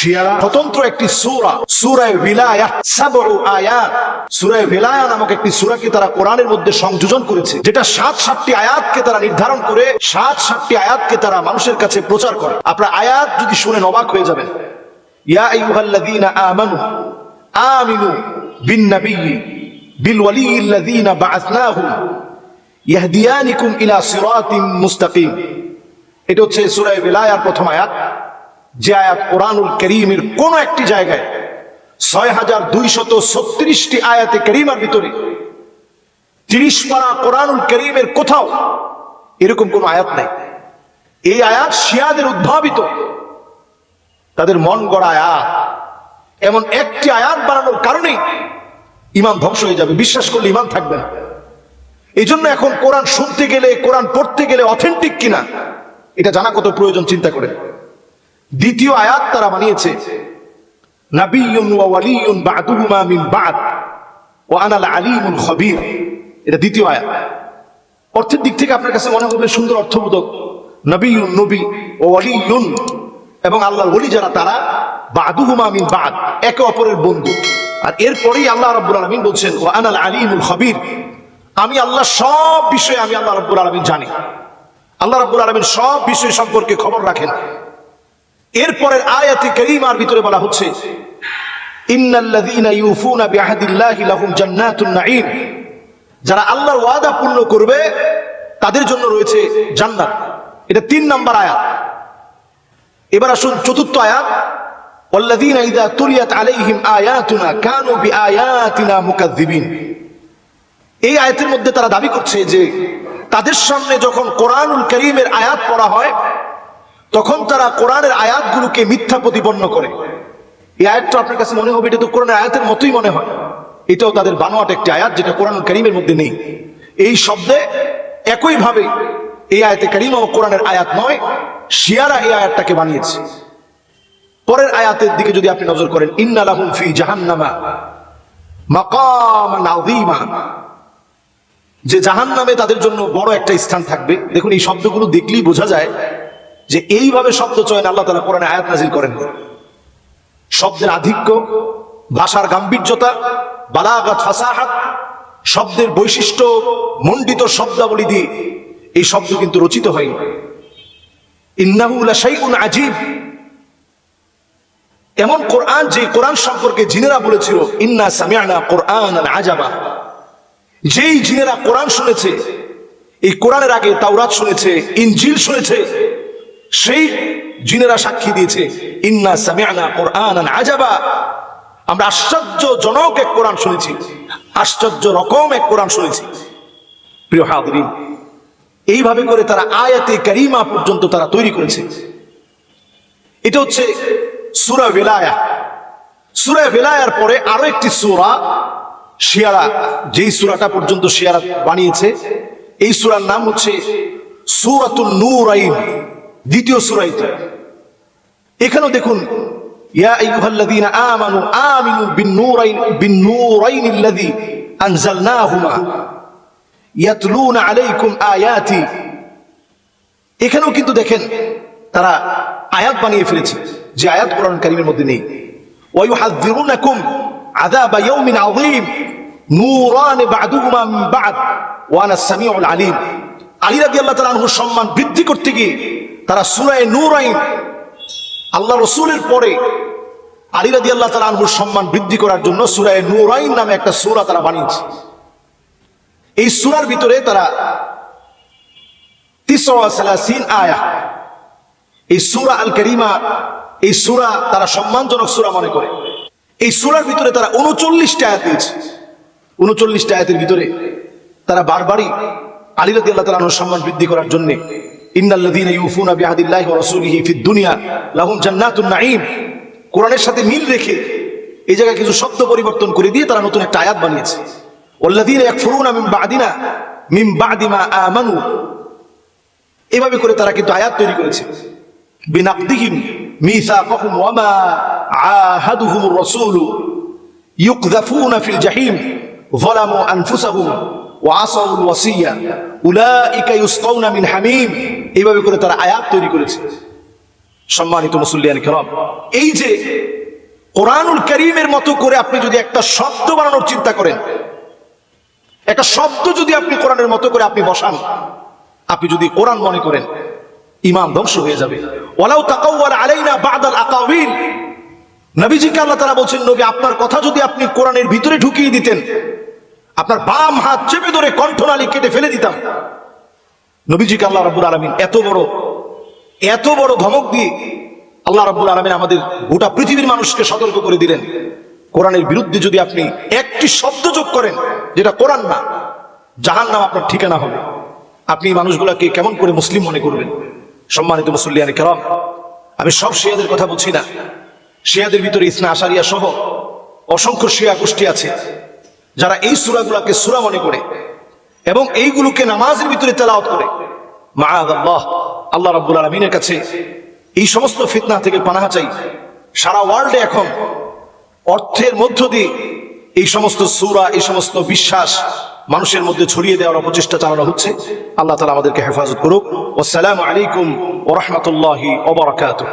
শিয়ারা। স্বতন্ত্র একটি সূরা, সূরায়ে বিলায়া, সাবউ আয়াত। সূরায়ে বিলায়া নামক একটি সূরাকে তারা কোরআনের মধ্যে সংযোজন করেছে, যেটা সাত সাতটি আয়াতকে তারা নির্ধারণ করে, সাত সাতটি আয়াতকে তারা মানুষের কাছে প্রচার করে। আপনার আয়াত যদি শুনে অবাক হয়ে যাবেন। ইয়া আইয়ুহাল্লাযীনা আমানু, আমিনু বিন নাবিয়্যি বিল ওয়ালিয়্যিল্লাযীনা বা'আসনাহুম ইয়াহদিয়ানিকুম ইলা সিরাতিম মুস্তাকিম। এটা হচ্ছে সূরা বিলায়ার প্রথম আয়াত। যে আয়াত কোরআনুল করিমের কোন একটি জায়গায় ছয় হাজার দুইশত ছত্রিশটি আয়াতে করিমার ভিতরে তিরিশ পারা কোরআনুল করিমের কোথাও এরকম কোন আয়াত নাই। এই আয়াত শিয়াদের উদ্ভাবিত। তাদের মন গড়া আয়াত। এমন একটি আয়াত বানানোর কারণেই ইমান ধ্বংস হয়ে যাবে। বিশ্বাস করলে ইমান থাকবে না। এই জন্য এখন কোরআন শুনতে গেলে, কোরআন পড়তে গেলে অথেন্টিক কিনা, এটা জানা কত প্রয়োজন, চিন্তা করে। দ্বিতীয় আয়াত তারা বানিয়েছে। আয়াত। অর্থের দিক থেকে আপনার সুন্দর অর্থবোধক। ও এবং যারা, তারা বা'দ, একে অপরের বন্ধু। আর এরপরেই আল্লাহ রাব্বুল আলামিন বলছেন, ওয়া আনাল আলিমুল খবীর। আমি আল্লাহ সব বিষয়ে আমি আল্লাহ রাব্বুল আলামিন জানি। আল্লাহ রাব্বুল আলামিন সব বিষয় সম্পর্কে খবর রাখেন। এরপরের আয়াতে করিমার ভিতরে বলা হচ্ছে ইন্নাল্লাযীনা ইউফুনা বিআহদিল্লাহি লাহুম জান্নাতুন নাঈম যারা আল্লাহর ওয়াদা পূর্ণ করবে তাদের জন্য রয়েছে জান্নাত এটা তিন নাম্বার আয়াত এবার আসুন চতুর্থ আয়াত والذين إذا تليت عليهم آياتنا كانوا بآياتنا مكذبين এই আয়াতের মধ্যে তারা দাবি করছে যে তাদের সামনে যখন কোরআনুল করিমের আয়াত পড়া হয় তখন তারা কোরআনের আয়াতগুলোকে মিথ্যা প্রতিপন্ন করে। এই আয়াতটা আপনার কাছে মনে হবে, এটা তো কোরআনের আয়াতের মতোই মনে হয়। এটাও তাদের বানোয়াট একটি আয়াত, যেটা কোরআন করিমের মধ্যে নেই। এই শব্দে একইভাবে এই আয়াতে করিমা ও কোরআনের আয়াত নয়, শিয়ারা এই আয়াতটাকে বানিয়েছে। পরের আয়াতের দিকে যদি আপনি নজর করেন, ইন্না লাহুম ফি জাহান্নামা মাকামান আযীমা। যে জাহান্নামে তাদের জন্য বড় একটা স্থান থাকবে। দেখুন, এই শব্দগুলো দেখলেই বোঝা যায় যে এইভাবে শব্দ চয়ন আল্লাহ তালা কোরআনে আয়াত নাজিল করেন। শব্দের আধিক্য, ভাষার গাম্ভীর্যতা, বালাগাত ফাসাহাত, শব্দের বৈশিষ্ট্য, মণ্ডিত শব্দাবলী দিয়ে এই শব্দ কিন্তু রচিত হয়নি। ইন্নাহু লাশাইউন আজীব এমন কোরআন যে কোরআন সম্পর্কে জিনেরা বলেছিল, ইন্না সামিআনা কোরআন আজাবা। যেই জিনেরা কোরআন শুনেছে, এই কোরআনের আগে তাওরাত শুনেছে, ইনজিল শুনেছে সেই জিনেরা সাক্ষী দিয়েছে, ইন্না সামিআনা কোরআন আজাবা। আমরা আশ্চর্যজনক এক কোরআন শুনেছি, আশ্চর্য রকম এক কোরআন শুনেছি। প্রিয় হাদরিন এইভাবে করে তারা আয়াতে কারিমা পর্যন্ত তারা তৈরি করেছে। এটা হচ্ছে সুরা বেলায়া সুরা বেলায়ার পরে আরও একটি সুরা, শিয়ারা, যেই সুরাটা পর্যন্ত শিয়ারা বানিয়েছে, এই সুরার নাম হচ্ছে সুরাতুল নূরাইন। দ্বিতীয় সুরাইতে এখানেও দেখুন, ইয়া আইয়ুহাল্লাযীনা আমানু আমিনু বিন-নূরাইন বিন-নূরাইনিল্লাযী আনজালনাহুমা ইয়াতলুনা আলাইকুম আয়াতি। এখানেও কিন্তু দেখেন, তারা আয়াত বানিয়ে ফেলেছে, যে আয়াত কোরআন কারীমের মধ্যে নেই। ওয়ায়ুহাযযিরুনাকুম আযাবা ইয়াউমিন আযীম, নূরান বা'দুহুমা মিন বা'দ ওয়া আনা সামিউল আলীম। আলী রাদিয়াল্লাহু তাআলা আনহুর সম্মান বৃদ্ধি করতে গিয়ে তারা সূরা নূরাইন, আল্লাহ রসুলের পরে আলী রাদিয়াল্লাহু তাআলা আনহুর সম্মান বৃদ্ধি করার জন্য সূরা নূরাইন নামে একটা সূরা তারা বানিয়েছে। এই সূরার ভিতরে তারা আয়া, এই সূরা আল করিমা এই সূরা তারা সম্মানজনক সূরা মনে করে। এই সূরার ভিতরে তারা উনচল্লিশটা আয়াত দিয়েছে। উনচল্লিশটা আয়াতের ভিতরে তারা বারবারই আলী রাদিয়াল্লাহু তাআলা আনহুর সম্মান বৃদ্ধি করার জন্য ইন্দাল্লাদিনা ইউফুনা বিহাদিল্লাহি ওয়া রাসূলিহি ফিদ দুনিয়া, লাহুম জান্নাতুন নাঈম। কোরআনের সাথে মিল রেখে এই জায়গায় কিছু শব্দ পরিবর্তন করে দিয়ে তারা নতুন একটা আয়াত বানিয়েছে। ওল্লাদিনা ইয়াকফুরুনা মিন বাদিনা, মিন বাদিমা আমানু। এভাবে করে তারা কিন্তু আয়াত তৈরি করেছে। বিনাকদিহিম মিসাফাহুম ওয়া মা আহাদুহুম রাসূলু। ইউকযাফুনা ফিল জাহিম, যালামু আনফুসাহুম। ওয়াসাউল ওয়াসিয়া, উলাইকা ইউসকাউনা মিন হামিম। এইভাবে করে তারা আয়াত তৈরি করেছে। সম্মানিত মুসল্লিয়ান কেরাম, এই যে কোরআনুল করিমের মতো করে আপনি যদি একটা শব্দ বানানোর চিন্তা করেন, একটা শব্দ যদি আপনি কোরআনের মতো করে আপনি বসান, আপনি যদি কোরআন মনে করেন, ইমাম ধ্বংস হয়ে যাবে। ওলাও তাকাউয়াল আলাইনা বাদাল আকাউইল নবীজিকে আল্লাহ তারা বলছেন, নবী, আপনার কথা যদি আপনি কোরআনের ভিতরে ঢুকিয়ে দিতেন আপনার বাম হাত চেপে ধরে কণ্ঠনালী কেটে ফেলে দিতাম। নবীজিকে আল্লাহ রাব্বুল আলমিন এত বড় এত বড় ধমক দিয়ে আল্লাহ রাব্বুল আলামিন আমাদের গোটা পৃথিবীর মানুষকে সতর্ক করে দিলেন। কোরআনের বিরুদ্ধে যদি আপনি একটি শব্দ যোগ করেন, যেটা কোরআন না জাহান নাম আপনার ঠিকানা হবে। আপনি মানুষগুলাকে কেমন করে মুসলিম মনে করবেন? সম্মানিত মুসল্লিয়ানি কেরাম, আমি সব শিয়াদের কথা বলছি না। শিয়াদের ভিতরে ইসনা আশারিয়া সহ অসংখ্য শিয়া গোষ্ঠী আছে। যারা এই সুরাগুলাকে সুরা মনে করে এবং এইগুলোকে নামাজের ভিতরে তেলাওয়াত করে, মাআদাল্লাহ, আল্লাহ রাব্বুল আলামিনের কাছে এই সমস্ত ফিতনা থেকে পানাহা চাই। সারা ওয়ার্ল্ডে এখন অর্থের মধ্য দিয়ে এই সমস্ত সুরা, এই সমস্ত বিশ্বাস মানুষের মধ্যে ছড়িয়ে দেওয়ার অপচেষ্টা চালানো হচ্ছে। আল্লাহ তালা আমাদেরকে হেফাজত করুক। আসসালামু আলাইকুম ওরহমতুল্লাহি ওবরাকাতুহ